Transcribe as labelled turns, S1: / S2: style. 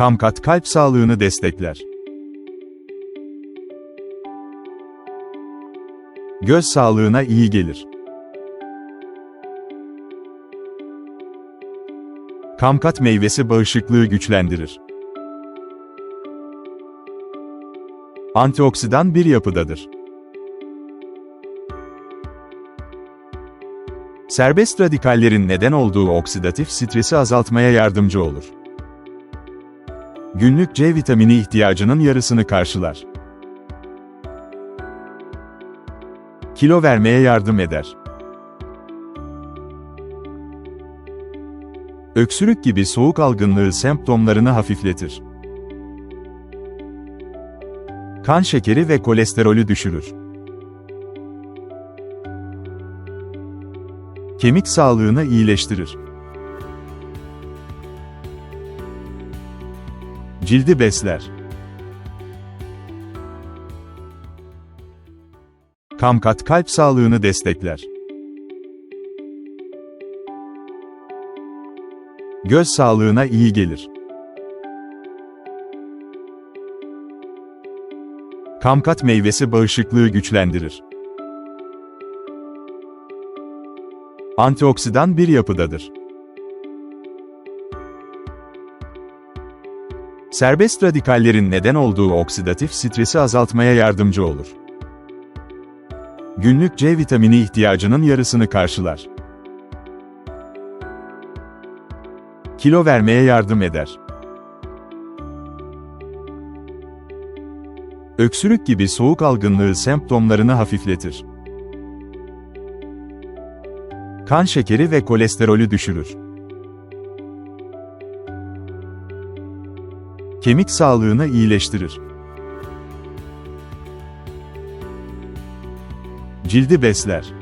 S1: Kamkat kalp sağlığını destekler. Göz sağlığına iyi gelir. Kamkat meyvesi bağışıklığı güçlendirir. Antioksidan bir yapıdadır. Serbest radikallerin neden olduğu oksidatif stresi azaltmaya yardımcı olur. Günlük C vitamini ihtiyacının yarısını karşılar. Kilo vermeye yardım eder. Öksürük gibi soğuk algınlığı semptomlarını hafifletir. Kan şekeri ve kolesterolü düşürür. Kemik sağlığını iyileştirir. Cildi besler. Kamkat kalp sağlığını destekler. Göz sağlığına iyi gelir. Kamkat meyvesi bağışıklığı güçlendirir. Antioksidan bir yapıdadır. Serbest radikallerin neden olduğu oksidatif stresi azaltmaya yardımcı olur. Günlük C vitamini ihtiyacının yarısını karşılar. Kilo vermeye yardım eder. Öksürük gibi soğuk algınlığı semptomlarını hafifletir. Kan şekeri ve kolesterolü düşürür. Kemik sağlığını iyileştirir. Cildi besler.